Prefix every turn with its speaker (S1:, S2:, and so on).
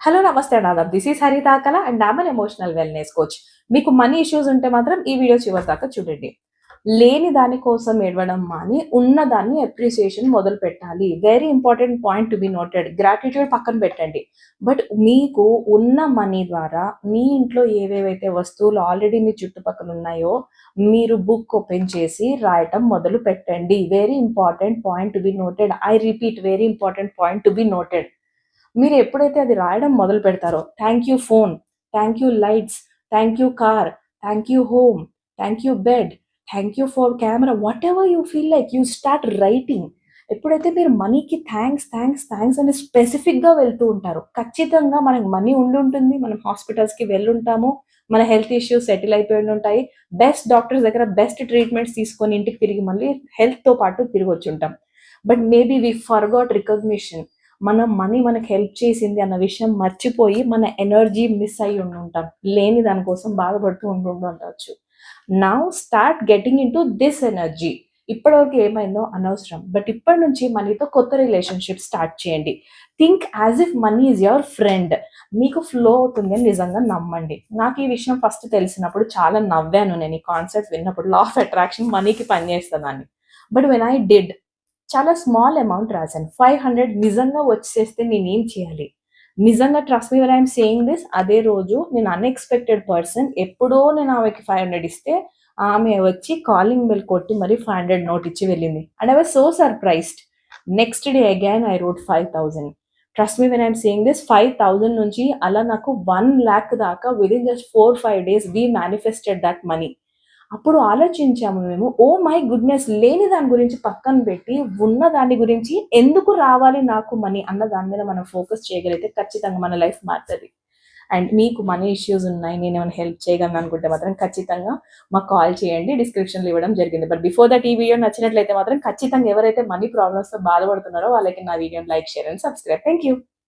S1: Hello నమస్తే నాదబ్ this is Hari Kala and I'm an emotional wellness coach మీకు money issues ఉంటే మాత్రం ఈ వీడియో చివరి దాకా చూడండి. లేని దాని కోసం ఏడవడం మాని ఉన్నదాన్ని అప్రిసియేషన్ మొదలు పెట్టాలి. Very important point to be noted gratitude పక్కన పెట్టండి. బట్ మీకు ఉన్న మనీ ద్వారా మీ ఇంట్లో ఏవేవైతే వస్తువులు ఆల్రెడీ మీ చుట్టుపక్కల ఉన్నాయో మీరు బుక్ ఓపెన్ చేసి రాయటం మొదలు పెట్టండి. Very important point to be noted I repeat very important point to be noted మీరు ఎప్పుడైతే అది రాయడం మొదలు పెడతారో thank you phone thank you lights thank you car thank you home thank you bed thank you for camera whatever you feel like you start writing ఎప్పుడైతే మీరు మనీకి thanks thanks thanks అని స్పెసిఫిక్గా వెళ్తూ ఉంటారు ఖచ్చితంగా మనకి మనీ ఉండి ఉంటుంది మనం హాస్పిటల్స్కి వెళ్ళుంటాము మన హెల్త్ ఇష్యూస్ సెటిల్ అయిపోయి ఉంటాయి బెస్ట్ డాక్టర్స్ దగ్గర బెస్ట్ ట్రీట్మెంట్స్ తీసుకొని ఇంటికి తిరిగి మళ్ళీ హెల్త్తో పాటు తిరిగి వచ్చి ఉంటాం. But maybe we forgot recognition మన మనీ మనకు హెల్ప్ చేసింది అన్న విషయం మర్చిపోయి మన ఎనర్జీ మిస్ అయ్యి ఉండి ఉంటాం లేని దానికోసం బాధపడుతూ ఉండి ఉండవచ్చు now start getting into this energy ఇప్పటివరకు ఏమైందో అనవసరం. బట్ ఇప్పటి నుంచి మనీతో కొత్త రిలేషన్షిప్ స్టార్ట్ చేయండి. Think as if money is your friend మీకు ఫ్లో అవుతుంది అని నిజంగా నమ్మండి. నాకు ఈ విషయం ఫస్ట్ తెలిసినప్పుడు చాలా నవ్వాను నేను ఈ కాన్సెప్ట్ విన్నప్పుడు. లా ఆఫ్ అట్రాక్షన్ మనీకి పనిచేస్తుందని. బట్ వెన్ ఐ డిడ్ చాలా స్మాల్ అమౌంట్ రాశాను. ఫైవ్ హండ్రెడ్ నిజంగా వచ్చేస్తే నేనేం చేయాలి? నిజంగా trust me I'm saying this అదే రోజు నేను అన్ఎక్స్పెక్టెడ్ పర్సన్ ఎప్పుడో నేను ఆమెకి ఫైవ్ హండ్రెడ్ ఇస్తే ఆమె వచ్చి కాలింగ్ బెల్ కొట్టి మరి ఫైవ్ హండ్రెడ్ నోట్ ఇచ్చి వెళ్ళింది. And I was so surprised next day again I wrote five thousand trust me when I'm saying this five thousand నుంచి అలా నాకు వన్ ల్యాక్ దాకా within in just four five days we manifested that money అప్పుడు ఆలోచించాము మేము oh my goodness లేని దాని గురించి పక్కన పెట్టి ఉన్న దాని గురించి ఎందుకు రావాలి నాకు మనీ? అన్న దాని మీద మనం ఫోకస్ చేయగలిగితే ఖచ్చితంగా మన లైఫ్ మారుతుంది. అండ్ మీకు మనీ ఇష్యూస్ ఉన్నాయి నేను ఏమైనా హెల్ప్ చేయగలను అనుకుంటే మాత్రం ఖచ్చితంగా మాకు కాల్ చేయండి డిస్క్రిప్షన్లో ఇవ్వడం జరిగింది. బట్ బిఫోర్ దట్ ఈ వీడియో నచ్చినట్లయితే మాత్రం ఖచ్చితంగా ఎవరైతే మనీ ప్రాబ్లమ్స్తో బాధపడుతున్నారో వాళ్ళకి నా వీడియోని like share and subscribe. Thank you